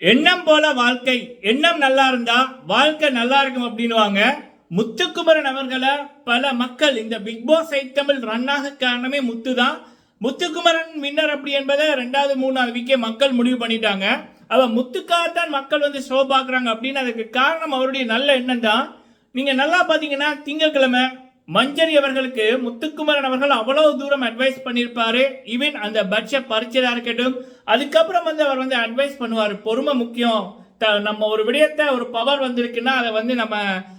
எண்ணம் போல வாழ்க்கை. எண்ணம் நல்லா இருந்தா வாழ்க்கை நல்லா இருக்கும் அப்படின்னுவாங்க. முத்துக்குமரன் அவர்களை பல மக்கள் இந்த பிக் பாஸ் ஐட்டமில் தமிழ் ரன்னாக காரணமே முத்து தான். முத்துக்குமரன் வின்னர் அப்படி என்பதை ரெண்டாவது மூணாவது வீக்கே மக்கள் முடிவு பண்ணிட்டாங்க. அவ முத்துக்காகத்தான் மக்கள் வந்து ஷோ பார்க்குறாங்க அப்படின்னு அதுக்கு காரணம் அவருடைய நல்ல எண்ணம் தான். நீங்கள் நல்லா பார்த்தீங்கன்னா திங்கட்கிழமை மஞ்சரி அவர்களுக்கு முத்துக்குமரன் அவர்கள் அவ்வளவு தூரம் அட்வைஸ் பண்ணியிருப்பாரு. ஈவன் அந்த பட்ஜெட் பரிச்சதா இருக்கட்டும் அதுக்கப்புறம் வந்து அவர் வந்து அட்வைஸ் பண்ணுவார். பொறுமை முக்கியம். த- நம்ம ஒரு விடயத்தை ஒரு பவர் வந்திருக்குன்னா அதை வந்து நம்ம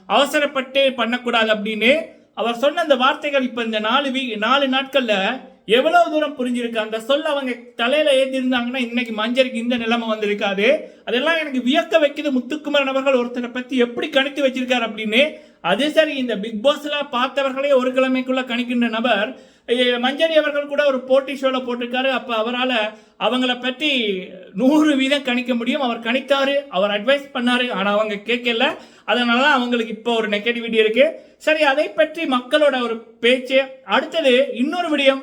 அவசரப்பட்டு பண்ணக்கூடாது அப்படின்னு. அவர் சொன்ன அந்த வார்த்தைகள் இப்போ இந்த நாலு வீ நாலு நாட்களில் எவ்வளவு தூரம் புரிஞ்சிருக்கு? அந்த சொல்ல அவங்க தலையில ஏத்திருந்தாங்கன்னா இன்னைக்கு மஞ்சருக்கு இந்த நிலைமை வந்திருக்காது. அதெல்லாம் எனக்கு வியக்க வைக்குது முத்துக்குமரன் அவர்கள் ஒருத்தரை பத்தி எப்படி கணித்து வச்சிருக்காரு அப்படின்னு. அது சரி இந்த பிக் பாஸ்ல பார்த்தவர்களே ஒரு கிழமைக்குள்ள கணிக்கின்ற நபர் மஞ்சரி அவர்கள் கூட ஒரு போட்டி ஷோவில் போட்டிருக்காரு. அப்போ அவரால் அவங்கள பற்றி நூறு வீதம் கணிக்க முடியும். அவர் கணித்தார் அவர் அட்வைஸ் பண்ணாரு ஆனால் அவங்க கேட்கல. அதனால அவங்களுக்கு இப்போ ஒரு நெகட்டிவிட்டி இருக்குது சரி அதை பற்றி மக்களோட ஒரு பேச்சு. அடுத்தது இன்னொரு விடயம்.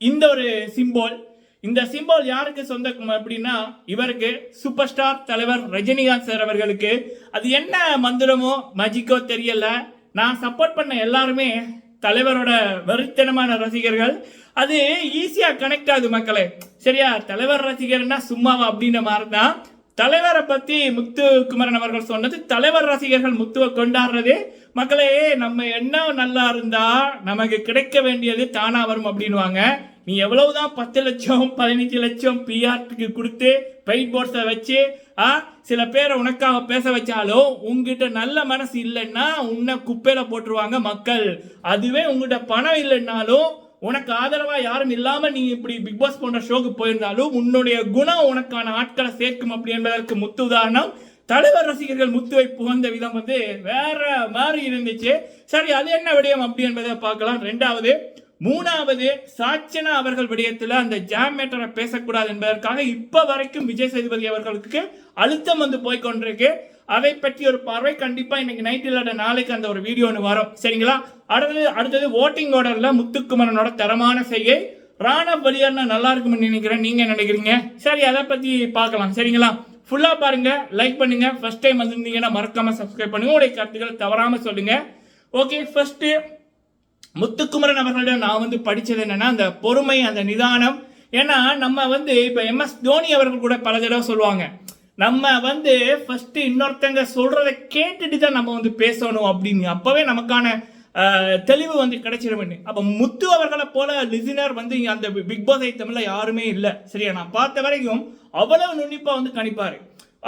இந்த ஒரு சிம்போல் இந்த சிம்போல் யாருக்கு சொந்தம் அப்படின்னா இவருக்கு சூப்பர் ஸ்டார் தலைவர் ரஜினிகாந்த் சார் அவர்களுக்கு. அது என்ன மந்திரமோ மஜிக்கோ தெரியல. நான் சப்போர்ட் பண்ண எல்லாருமே தலைவரோட வெறித்தனமான ரசிகர்கள். அது ஈஸியாக கனெக்ட் ஆகுது மக்களே. சரியா? தலைவர் ரசிகர்னா சும்மாவா அப்படின்ற மாதிரி தான் தலைவரை பற்றி முத்து குமரன் அவர்கள் சொன்னது தலைவர் ரசிகர்கள் முத்துவை கொண்டாடுறது மக்களே நம்ம என்ன நல்லா இருந்தா நமக்கு கிடைக்க வேண்டியது தானா வரும் அப்படின்னுவாங்க. நீ எவ்வளவுதான் பத்து லட்சம் பதினஞ்சு லட்சம் பிஆர்டிக்கு கொடுத்து பெயிட் போர்ட்ஸை வச்சு சில பேரை உனக்காக பேச வச்சாலும் உங்ககிட்ட நல்ல மனசு இல்லைன்னா உன்னை குப்பையில போட்டுருவாங்க மக்கள். அதுவே உங்ககிட்ட பணம் இல்லைன்னாலும் உனக்கு ஆதரவாக யாரும் இல்லாமல் நீ இப்படி பிக் பாஸ் போன்ற ஷோக்கு போயிருந்தாலும் உன்னுடைய குணம் உனக்கான ஆட்களை சேர்க்கும் அப்படி என்பதற்கு முத்து உதாரணம். தலைவர் ரசிகர்கள் முத்துவை புகழ்ந்த விதம் வந்து வேற மாதிரி இருந்துச்சு. சரி அது என்ன விடயம் அப்படி என்பதை பார்க்கலாம். ரெண்டாவது மூணாவது சாச்சனா அவர்கள் விடயத்தில் அந்த ஜாம் மேட்டரை பேசக்கூடாது என்பதற்காக இப்போ வரைக்கும் விஜய் சேதுபதி அவர்களுக்கு அழுத்தம் வந்து போய் கொண்டிருக்கு அதை பற்றி ஒரு பார்வை கண்டிப்பாக இன்னைக்கு நைட் இல்லாத நாளைக்கு அந்த ஒரு வீடியோ ஒன்று வரும். சரிங்களா? அடுத்தது அடுத்தது ஓட்டிங் ஆர்டரில் முத்துக்குமரனோட தரமான செய்கை. ராணவ் வெளியேறினா நல்லா இருக்கும்னு நினைக்கிறேன். நீங்க நினைக்கிறீங்க? சரி அதை பற்றி பார்க்கலாம். சரிங்களா? ஃபுல்லாக பாருங்க லைக் பண்ணுங்க. ஃபர்ஸ்ட் டைம் வந்திருந்தீங்கன்னா மறக்காம சப்ஸ்கிரைப் பண்ணுங்க. உடைய கருத்துக்கள் தவறாம சொல்லுங்க. ஓகே ஃபர்ஸ்ட் முத்துக்குமரன் அவர்களிடம் நான் வந்து படித்தது என்னன்னா அந்த பொறுமை அந்த நிதானம். ஏன்னா நம்ம வந்து இப்போ எம்எஸ் தோனி அவர்கள் கூட பல தடவை சொல்லுவாங்க நம்ம வந்து ஃபர்ஸ்ட் இன்னொருத்தங்க சொல்றதை கேட்டுட்டு தான் நம்ம வந்து பேசணும் அப்படின்னு. அப்பவே நமக்கான தெளிவு வந்து கிடைச்சிடும் அப்ப முத்து அவர்களை போல லிசினர் வந்து இங்கே அந்த பிக் பாஸ் தமிழ்ல யாருமே இல்லை. சரியா? நான் பார்த்த வரைக்கும் அவ்வளவு நுண்ணிப்பா வந்து கணிப்பாரு.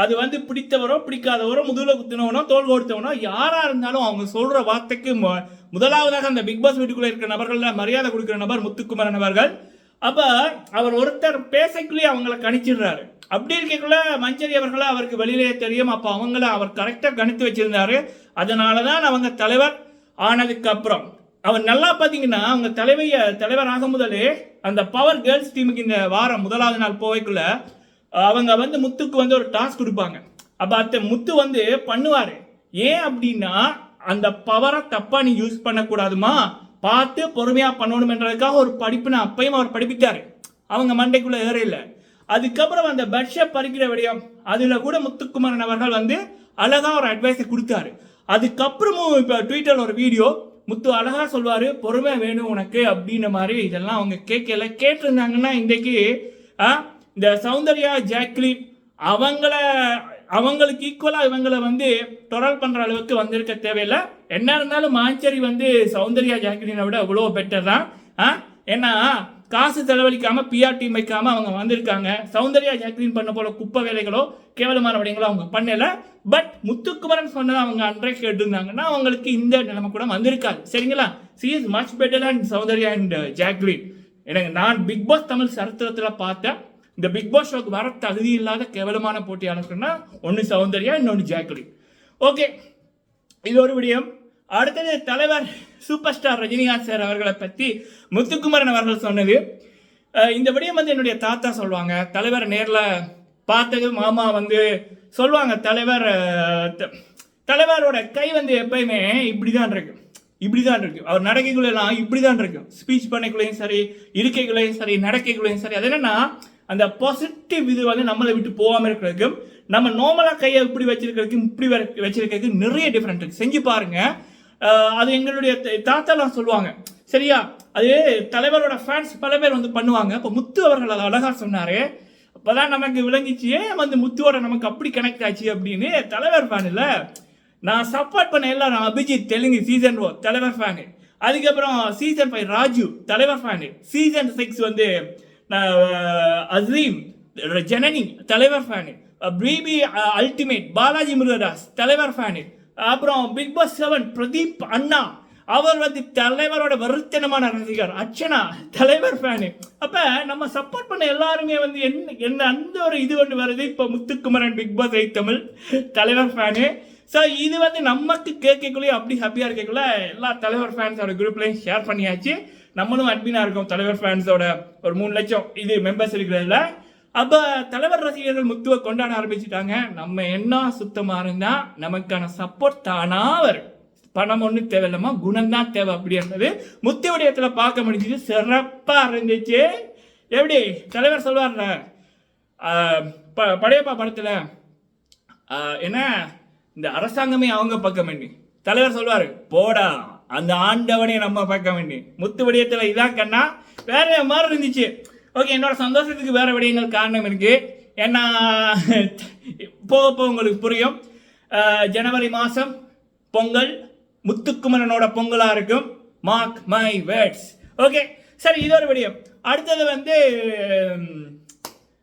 அது வந்து பிடித்தவரோ பிடிக்காதவரோ முதுகுல குத்தினவனோ தோல் கொடுத்தவனோ யாரா இருந்தாலும் அவங்க சொல்ற வார்த்தைக்கு முதலாவதாக அந்த பிக் பாஸ் வீட்டுக்குள்ள இருக்கிற நபர்கள்ல மரியாதை கொடுக்கிற நபர் முத்துக்குமரன் அவர்கள். அப்ப அவர் ஒருத்தர் பேசக்குள்ளேயே அவங்கள கணிச்சிடுறாரு. அப்படி இருக்கக்குள்ள மஞ்சரி அவர்களை அவருக்கு வெளியிலே தெரியும். அப்ப அவங்கள அவர் கரெக்டா கணித்து வச்சிருந்தாரு. அதனாலதான் அவங்க தலைவர் ஆனதுக்கு அப்புறம். அவர் நல்லா பார்த்தீங்கன்னா அவங்க தலைவைய தலைவராக முதலே அந்த பவர் கேர்ள்ஸ் டீமுக்கு இந்த வாரம் முதலாவது நாள் போவைக்குள்ள அவங்க வந்து முத்துக்கு வந்து ஒரு டாஸ்க் கொடுப்பாங்க. அப்போ அத்த முத்து வந்து பண்ணுவார். ஏன் அப்படின்னா அந்த பவரை தப்பாக நீ யூஸ் பண்ணக்கூடாதுமா? பார்த்து பொறுமையாக பண்ணணுமென்றதுக்காக ஒரு படிப்பு நான் அப்பயும் அவர் படிப்பிட்டார். அவங்க மண்டேக்குள்ளே ஏற இல்லை அதுக்கப்புறம் அந்த பட்ஷை பறிக்கிற விடயம் அதில் கூட முத்துக்குமரன் அவர்கள் வந்து அழகாக ஒரு அட்வைஸை கொடுத்தாரு. அதுக்கப்புறமும் இப்போ ட்விட்டரில் ஒரு வீடியோ முத்து அழகாக சொல்வார் பொறுமை வேணும் உனக்கு அப்படின்ற மாதிரி இதெல்லாம் அவங்க கேட்கல கேட்டிருந்தாங்கன்னா இன்றைக்கு ஆ, இந்த சௌந்தர்யா ஜாக்லின் அவங்கள அவங்களுக்கு ஈக்குவலாக இவங்களை வந்து டொரல் பண்ணுற அளவுக்கு வந்திருக்க தேவையில்லை என்ன இருந்தாலும் மாஞ்சேரி வந்து சௌந்தர்யா ஜாக்லினை விட அவ்வளோ பெட்டர் தான் ஆ? ஏன்னா காசு செலவழிக்காம பிஆர்டி வைக்காம அவங்க வந்திருக்காங்க. சௌந்தர்யா ஜாக்லின் பண்ண போல குப்பை வேலைகளோ கேவலமான விடயங்களோ அவங்க பண்ணல. பட் முத்துக்குமரன் சொன்னதை அவங்க அன்றை கேட்டிருந்தாங்கன்னா அவங்களுக்கு இந்த நிலைமை கூட வந்திருக்காது. சரிங்களா? She is much better and Soundarya and uh, Jacqueline. எனக்கு நான் பிக் பாஸ் தமிழ் சரித்திரத்தில் பார்த்தேன். இந்த பிக் பாஸ் ஷோக்கு வர தகுதி இல்லாத கேவலமான போட்டியாளர்கள்னா ஒன்று சௌந்தர்யா இன்னொன்று ஜாக்லின். ஓகே இது ஒரு விடயம். அடுத்தது தலைவர் சூப்பர் ஸ்டார் ரஜினிகாந்த் சார் அவர்களை பற்றி முத்துக்குமரன் அவர்கள் சொன்னது. இந்த விடயம் வந்து என்னுடைய தாத்தா சொல்லுவாங்க. தலைவர் நேரில் பார்த்தது மாமா வந்து சொல்லுவாங்க. தலைவர் த- தலைவரோட கை வந்து எப்பயுமே இப்படி தான் இருக்கு. இப்படி தான் இருக்கு. அவர் நடக்கைக்குள்ளெல்லாம் இப்படி தான் இருக்கு. ஸ்பீச் பண்ணைக்குள்ளேயும் சரி இருக்கைக்குள்ளேயும் சரி நடக்கைக்குள்ளேயும் சரி. அது என்னன்னா அந்த பாசிட்டிவ் இது வந்து நம்மளை விட்டு போகாமல் இருக்கிறதுக்கும் நம்ம நார்மலாக கையை இப்படி வச்சிருக்கிறதுக்கும் இப்படி வச்சிருக்கிறதுக்கு நிறைய டிஃப்ரெண்ட் இருக்கு. செஞ்சு பாருங்கள் அது எங்களுடைய தாத்தாலாம் சொல்லுவாங்க. சரியா? அது தலைவரோட ஃபேன்ஸ் பல பேர் வந்து பண்ணுவாங்க. இப்போ முத்து அவர்கள் அதை அழகாக சொன்னார். அப்போ தான் நமக்கு விளங்கிச்சு ஏன் வந்து முத்துவோட நமக்கு அப்படி கனெக்ட் ஆச்சு? அப்படின்னு தலைவர் ஃபேன் இல்லை. நான் சப்போர்ட் பண்ண எல்லாரும் அபிஜித் தெலுங்கு சீசன் ஓ தலைவர் ஃபேனு அதுக்கப்புறம் சீசன் ஃபைவ் ராஜு தலைவர் ஃபேனு சீசன் சிக்ஸ் வந்து அஸ்லீம் அசீம் ஜனனி தலைவர் fan BB ultimate Balaji Murugadoss தலைவர் ஃபேனு அப்புறம் பிக் பாஸ் செவன் பிரதீப் அண்ணா. அவர் வந்து தலைவரோட வருத்தனமான ரசிகர் அர்ச்சனா தலைவர் ஃபேனு அப்போ நம்ம சப்போர்ட் பண்ண எல்லாருமே வந்து என்ன என்ன அந்த ஒரு இது ஒன்று வருது. இப்போ Muthukumaran Bigg Boss eight Tamil தலைவர் ஃபேனு ஸோ இது வந்து நமக்கு கேட்கக்குள்ளேயே அப்படி ஹாப்பியாக இருக்கக்குள்ள எல்லா தலைவர் ஃபேன்ஸோட குரூப்லையும் ஷேர் பண்ணியாச்சு. நம்மளும் அட்மினாக இருக்கோம் தலைவர் ஃபேன்ஸோட ஒரு மூணு லட்சம் இது மெம்பர்ஸ் இருக்கிறதுல. அப்போ தலைவர் ரசிகர்கள் முத்துவை கொண்டாட ஆரம்பிச்சிட்டாங்க. நம்ம என்ன சுத்தமாக இருந்தால் நமக்கான சப்போர்ட் தானா வரும். பணம் ஒன்றும் தேவையில்லாம குணம்தான் தேவை அப்படின்றது முத்து விடயத்தில் பார்க்க முடிஞ்சது. சிறப்பாக இருந்துச்சு. எப்படி? தலைவர் சொல்வார்ல ப- படையப்பா படத்தில் என்ன? இந்த அரசாங்கமே அவங்க பக்கம் வேண்டி தலைவர் சொல்வார் போடா அந்த ஆண்டவனே நம்ம பக்கம் வேண்டி முத்து வடிவத்தில் இதான் கண்ணா. வேற மாதிரி இருந்துச்சு. ஓகே என்னோட சந்தோஷத்துக்கு வேறு விடயங்கள் காரணம் இருக்குது ஏன்னா போக போக உங்களுக்கு புரியும். ஜனவரி மாதம் பொங்கல் முத்துக்குமரனோட பொங்கலாக இருக்கும். மார்க் மை வேர்ட்ஸ் ஓகே சரி இது ஒரு விடயம். அடுத்தது வந்து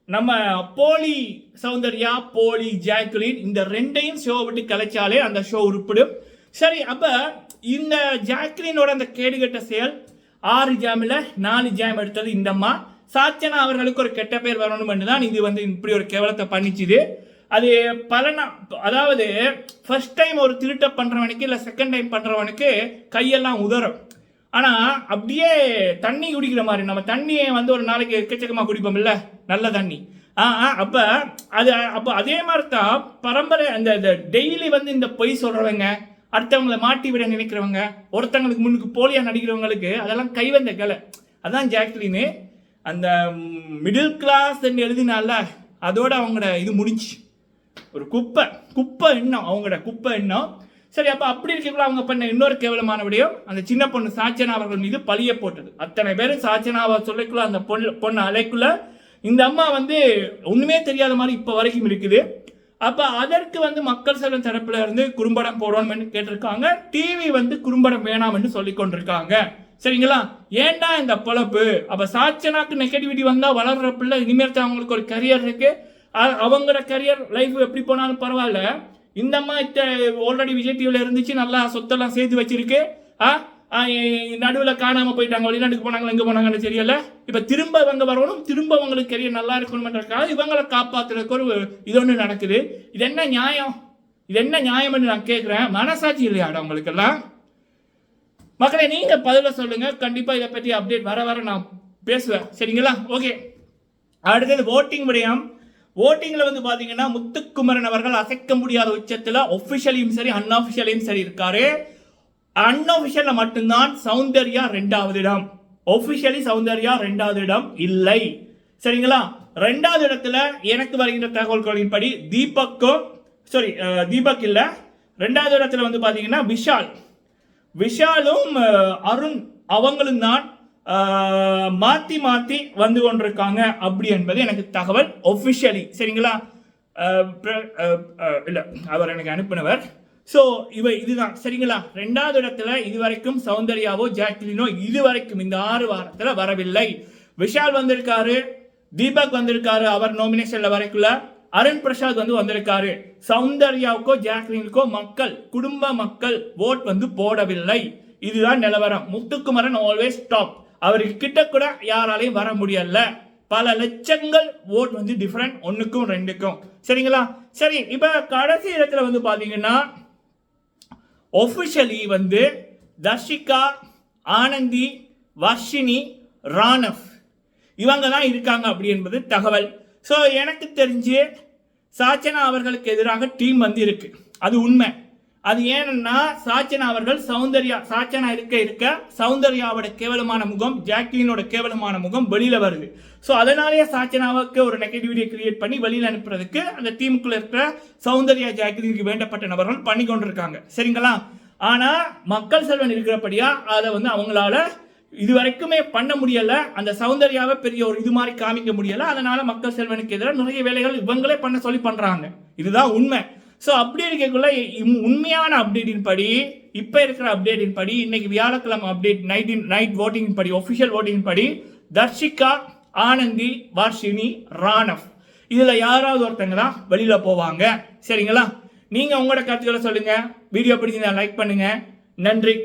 நம்ம போலி சௌந்தர்யா போலி ஜாக்குலின் இந்த ரெண்டையும் ஷோ விட்டு கலைச்சாலே அந்த ஷோ உருப்பிடும். சரி அப்போ இந்த ஜாக்லினோட அந்த கேடுகட்ட செயல் ஆறு ஜாமில் நாலு ஜாம் எடுத்தது இந்தம்மா சாச்சனா அவர்களுக்கு ஒரு கெட்ட பேர் வரணும்னு தான் இது வந்து இப்படி ஒரு கேவலத்தை பண்ணிச்சுது. அது பலனா அதாவது ஃபர்ஸ்ட் டைம் ஒரு திருட்ட பண்ணுறவனுக்கு இல்லை செகண்ட் டைம் பண்ணுறவனுக்கு கையெல்லாம் உதறும். ஆனால் அப்படியே தண்ணி குடிக்கிற மாதிரி நம்ம தண்ணியை வந்து ஒரு நாளைக்கு எக்கச்சக்கமாக குடிப்போம் நல்ல தண்ணி. ஆ ஆ, அது அப்போ அதே மாதிரி தான் பரம்பரை அந்த டெய்லி வந்து இந்த பொய் சொல்கிறவங்க அடுத்தவங்களை மாட்டி விட நினைக்கிறவங்க ஒருத்தங்களுக்கு முன்னுக்கு போலியாக நடிக்கிறவங்களுக்கு அதெல்லாம் கைவந்த கலை. அதான் ஜாக்லின்னு அந்த மிடில் கிளாஸ் எழுதினால அதோட அவங்களோட இது முடிஞ்சு. ஒரு குப்பை குப்பை எண்ணம் அவங்களோட குப்பை எண்ணம். சரி அப்போ அப்படி இருக்கக்குள்ள அவங்க பண்ண இன்னொரு கேவலமான விடயம் அந்த சின்ன பொண்ணு சாச்சனா அவர்கள் மீது பழிய போட்டது. அத்தனை பேரும் சாச்சனாவை சொல்லக்குள்ள அந்த பொண்ணு பொண்ணு அலைக்குள்ள இந்த அம்மா வந்து ஒன்றுமே தெரியாத மாதிரி இப்போ வரைக்கும் இருக்குது. அப்போ அதற்கு வந்து மக்கள் செல்வம் தரப்புல இருந்து குறும்படம் போடணும்னு கேட்டிருக்காங்க. டிவி வந்து குறும்படம் வேணாம்னு சொல்லி கொண்டிருக்காங்க சரிங்களா? ஏன்டா இந்த பொழப்பு? அப்போ சாட்சனாக்கு நெகட்டிவிட்டி வந்தால் வளர்ற பிள்ளை இனிமேல் தான் அவங்களுக்கு ஒரு கரியர் இருக்கு. அவங்களோட கரியர் லைஃப் எப்படி போனாலும் பரவாயில்ல. இந்த மாதிரி ஆல்ரெடி விஜய் டிவியில் இருந்துச்சு நல்லா சொத்தெல்லாம் சேர்த்து வச்சிருக்கு. ஆ நடுவில் காணாமல் போயிட்டாங்க. வெளிநாட்டுக்கு போனாங்களா எங்கே போனாங்கன்னு தெரியல. இப்போ திரும்ப இவங்க வரணும் திரும்ப அவங்களுக்கு கரியர் நல்லா இருக்கணும்ன்றதுக்காக இவங்களை காப்பாத்துறதுக்கு ஒரு இது ஒன்று நடக்குது. இது என்ன நியாயம்? இது என்ன நியாயம்னு நான் கேட்குறேன் மனசாட்சி இல்லையாடா உங்களுக்கெல்லாம் மக்களை நீங்க பதில சொல்லுங்க. கண்டிப்பா இதை பற்றி அப்டேட் வர வர நான் பேசுவேன். சரிங்களா? ஓகே அடுத்தது ஓட்டிங் விடயம். ஓட்டிங்கில் வந்து பார்த்தீங்கன்னா முத்துக்குமரன் அவர்கள் அசைக்க முடியாத உச்சத்தில் ஒஃபிஷியலையும் சரி அன்அபிஷியலையும் சரி இருக்காரு. அன்அபிஷியல்ல மட்டும்தான் சௌந்தர்யா ரெண்டாவது இடம். ஒஃபிஷியலி சௌந்தர்யா ரெண்டாவது இடம் இல்லை. சரிங்களா? ரெண்டாவது இடத்துல எனக்கு வருகின்ற தகவல்களின்படி தீபக்கும் சாரி தீபக் இல்லை. ரெண்டாவது இடத்துல வந்து பார்த்தீங்கன்னா விஷால். விஷாலும் அருண் அவங்களும் தான் மாற்றி மாற்றி வந்து கொண்டிருக்காங்க அப்படி என்பது எனக்கு தகவல் ஒஃபிஷியலி சரிங்களா? இல்லை அவர் எனக்கு அனுப்பினவர். ஸோ இவை இதுதான். சரிங்களா? ரெண்டாவது இடத்துல இதுவரைக்கும் சௌந்தர்யாவோ ஜாக்லினோ இதுவரைக்கும் இந்த ஆறு வாரத்தில் வரவில்லை. விஷால் வந்திருக்காரு தீபக் வந்திருக்காரு அவர் நோமினேஷனில் வரைக்குள்ள. அருண் பிரசாத் வந்து வந்திருக்காரு. சௌந்தர்யாவுக்கோ ஜாக்லினுக்கோ மக்கள் குடும்ப மக்கள் ஓட் வந்து போடவில்லை. இதுதான் நிலவரம். முத்துக்குமரன் ஆல்வேஸ் டாப் அவருக்கு கிட்ட கூட யாராலையும் வர முடியல. பல லட்சங்கள் ஓட் வந்து டிஃப்ரெண்ட் ஒன்றுக்கும் ரெண்டுக்கும். சரிங்களா? சரி இப்போ கடைசி இடத்துல வந்து பார்த்தீங்கன்னா ஒஃபிஷியலி வந்து தர்ஷிகா ஆனந்தி வர்ஷினி ராணவ் இவங்க தான் இருக்காங்க அப்படி என்பது தகவல். ஸோ எனக்கு தெரிஞ்சு சாச்சனா அவர்களுக்கு எதிராக டீம் வந்து இருக்கு. அது உண்மை. அது ஏன்னா சாச்சனா அவர்கள் சௌந்தர்யா சாச்சனா இருக்க இருக்க சௌந்தர்யாவோட கேவலமான முகம் ஜாக்லினோட கேவலமான முகம் வெளியில் வருது. ஸோ அதனாலேயே சாச்சனாவுக்கு ஒரு நெகட்டிவிட்டியை கிரியேட் பண்ணி வெளியில் அனுப்புறதுக்கு அந்த டீமுக்குள்ள இருக்கிற சௌந்தர்யா ஜாக்கிரிக்கு வேண்டப்பட்ட நபர்கள் பண்ணி கொண்டிருக்காங்க. சரிங்களா? ஆனால் மக்கள் செல்வன் இருக்கிறபடியா அதை வந்து அவங்களால இது வரைக்குமே பண்ண முடியல. அந்த சௌந்தர்யாவை பெரிய ஒரு இது மாதிரி காமிக்க முடியல. அதனால மக்கள் செல்வனுக்கு எதிராக நிறைய வேலைகள் இவங்களே பண்ண சொல்லி பண்றாங்க. இதுதான் உண்மை. ஸோ அப்படி இருக்கக்குள்ள இம்- உண்மையான அப்டேட்டின் படி இப்போ இருக்கிற அப்டேட்டின் படி இன்னைக்கு வியாழக்கிழமை அப்டேட் நைட்டின் நைட் ஓட்டிங் படி ஒஃபிஷியல் ஓட்டிங் படி தர்ஷிகா ஆனந்தி வார்ஷினி ராணவ். இதுல யாராவது ஒருத்தங்க தான் வெளியில போவாங்க. சரிங்களா? நீங்க உங்களோட கருத்துக்களை சொல்லுங்க. வீடியோ பிடிச்சிருந்தா லைக் பண்ணுங்க. நன்றி.